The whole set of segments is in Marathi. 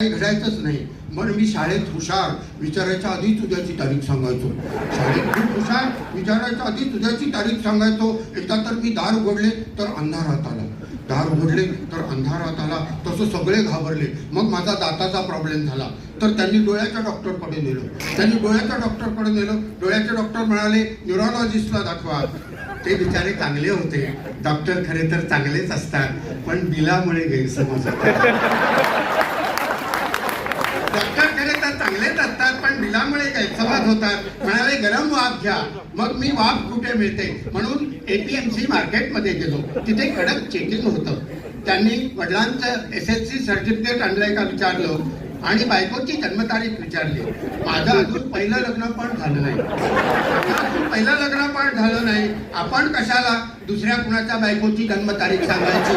काही घडायचंच नाही. म्हणून मी शाळेत हुशार विचारायच्या आधीच उद्याची तारीख सांगायचो. शाळेत खूप हुशार विचारायच्या आधी तुझ्याची तारीख सांगायचो. एकदा तर मी दार उघडले तर अंधारात आला. दार उघडले तर अंधारात आला. तसं सगळे घाबरले. मग माझा दाताचा प्रॉब्लेम झाला. तर त्यांनी डोळ्याच्या डॉक्टरकडे नेलं. त्यांनी डोळ्याच्या डॉक्टरकडे नेलं. डोळ्याचे डॉक्टर म्हणाले न्यूरोलॉजिस्टला दाखवा. ते बिचारे चांगले होते. डॉक्टर खरे तर चांगलेच असतात. पण बिलामुळे गैरसमज होतात डॉक्टर खरे तर चांगलेच असतात पण बिलामुळे गैरसमज होतात. म्हणाले गरम वाफ घ्या. मग मी वाफ कुठे मिळते? म्हणून एपीएमसी मार्केटमध्ये गेलो. तिथे कडक चेकिंग होतं. त्यांनी वडिलांचं एस एस सी सर्टिफिकेट आणलंय का विचारलं आणि बायकोची जन्मतारीख विचारली. माझं अजून पहिलं लग्न पण झालं नाही. पहिलं लग्न पण झालं नाही. आपण कशाला दुसऱ्या कुणाच्या बायकोची जन्मतारीख सांगायची?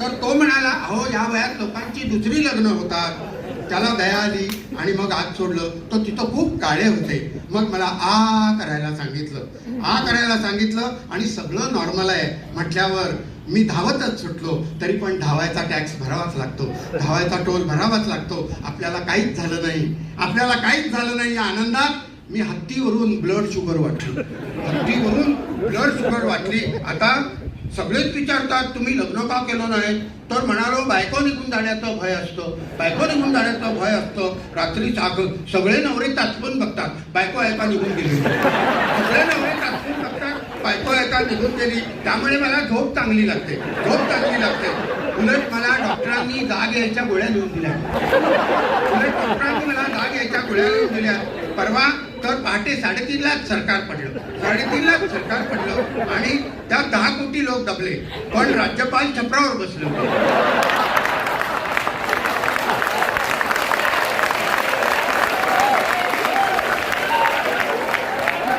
तर तो म्हणाला अहो या वयात लोकांची दुसरी लग्न होतात. त्याला दया आली आणि मग आत सोडलं. तर तिथं खूप काळे होते. मग मला आ करायला सांगितलं. आ करायला सांगितलं आणि सगळं नॉर्मल आहे. म्हटल्यावर मी धावतच सुटलो. तरी पण धावायचा टॅक्स भरावाच लागतो. धावायचा टोल भरावाच लागतो. आपल्याला काहीच झालं नाही. आपल्याला काहीच झालं नाही. आनंदात मी हत्तीवरून ब्लड शुगर वाटली. हत्तीवरून ब्लड शुगर वाटली. आता सगळेच विचारतात तुम्ही लग्न का केलं नाही तर म्हणालो बायको निघून जाण्याचा भय असतो. बायको निघून जाण्याचा भय असतो. रात्री जाग सगळे नवरे ताचपून बघतात बायको ऐका निघून गेली? सगळे नवरे ताचपून बघतात बायको ऐका निघून गेली? त्यामुळे मला झोप चांगली लागते. झोप चांगली लागते. उलट मला डॉक्टरांनी जाग यायच्या गोळ्या लिहून दिल्या. उलट डॉक्टरांनी मला जाग यायच्या गोळ्या लिहून दिल्या. परवा पहाटे साडेतीन लाख सरकार पडलं. साडेतीनलाच सरकार पडलं आणि त्या दहा कोटी लोक दबले. पण राज्यपाल छपरावर बसले होते.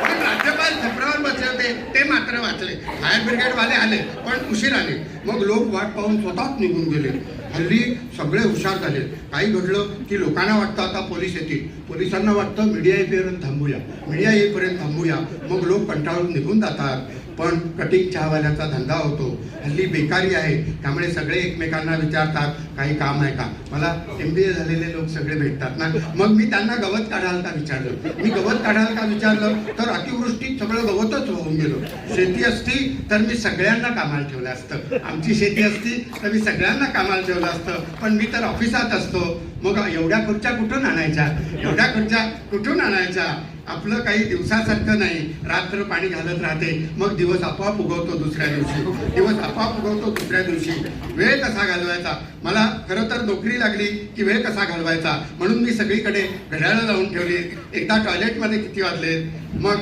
पण राज्यपाल छपरावर बसले होते ते मात्र वाचले. फायर ब्रिगेड वाले आले पण उशीर आले. मग लोक वाट पाहून स्वतःच निघून गेले. हल्ली सगळे हुशार झाले. काही घडलं की लोकांना वाटतं आता पोलीस येतील. पोलिसांना वाटतं मीडिया येईपर्यंत थांबूया. मीडिया येईपर्यंत थांबूया. मग लोक कंटाळून निघून जातात. पण कटिंग चहावाल्याचा धंदा होतो. हल्ली बेकारी आहे. त्यामुळे सगळे एकमेकांना विचारतात काही काम आहे का? मला एम बी ए झालेले लोक सगळे भेटतात ना. मग मी त्यांना गवत काढाल का विचारलं. मी गवत काढाल का विचारलं? तर अतिवृष्टीत सगळं गवतच होऊन गेलो. शेती असती तर मी सगळ्यांना कामाला ठेवलं असतं. आमची शेती असती तर मी सगळ्यांना कामाला ठेवलं असतं. पण मी तर ऑफिसात असतो. मग एवढ्या खुर्च्या कुठून आणायच्या? एवढ्या खुर्च्या कुठून आणायच्या? आपलं काही दिवसासारखं नाही. रात्र पाणी घालत राहते. मग दिवस आपोआप उगवतो दुसऱ्या दिवशी. दिवस आपोआप उगवतो दुसऱ्या दिवशी. वेळ कसा घालवायचा? मला खरं तर नोकरी लागली की वेळ कसा घालवायचा? म्हणून मी सगळीकडे घड्याळं लावून ठेवली. एकदा टॉयलेटमध्ये किती वाजले? मग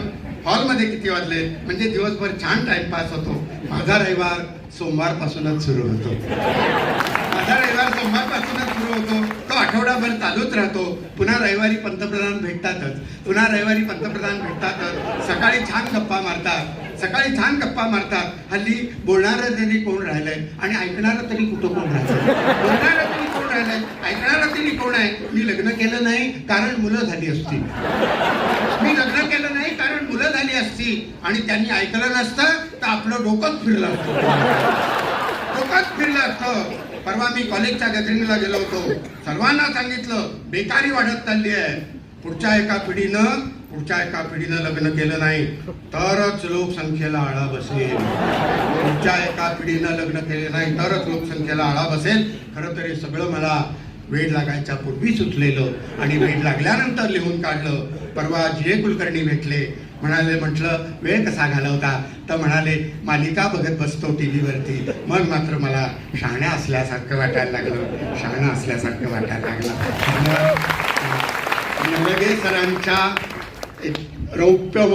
हॉलमध्ये किती वाजले? म्हणजे दिवसभर छान टाइमपास होतो. माझा रविवार सोमवारपासूनच सुरू होतो. माझा रविवार सोमवारपासूनच सुरू होतो. आठवडाभर चालूच राहतो. पुन्हा रविवारी पंतप्रधान भेटतातच. पुन्हा रविवारी पंतप्रधान भेटतातच. सकाळी छान गप्पा मारतात. सकाळी छान गप्पा मारतात. हल्ली बोलणारं तरी कोण राहिलंय? आणि ऐकणारं तरी कुठं कोण राहिलंय? बोलणारं तरी कोण राहिलंय? ऐकणारं तरी कोण आहे? मी लग्न केलं नाही कारण मुलं झाली असती मी लग्न केलं नाही कारण मुलं झाली असती आणि त्यांनी ऐकलं नसतं तर आपलं डोकंच फिरलं असतं. डोकंच परवा मी कॉलेजच्या गॅदरिंगला गेलो होतो. सर्वांना सांगितलं बेकारी वाढत चालली आहे. पुढच्या एका पिढीनं पुढच्या एका पिढीनं लग्न केलं नाही तरच लोकसंख्येला आळा बसेल. पुढच्या एका पिढीनं लग्न केले नाही तरच लोकसंख्येला आळा बसेल. खरं तर हे सगळं मला वेळ लागायच्या पूर्वी सुचलेलं आणि वेळ लागल्यानंतर लिहून काढलं. परवा जे कुलकर्णी भेटले म्हणाले म्हटलं वेळ कसा घालवता? तर म्हणाले मालिका बघत बसतो टी व्हीवरती मग मात्र मला शहाण्या असल्यासारखं वाटायला लागलं. शहाणा असल्यासारखं वाटायला लागलं. लगेच सरांच्या एक रौप्य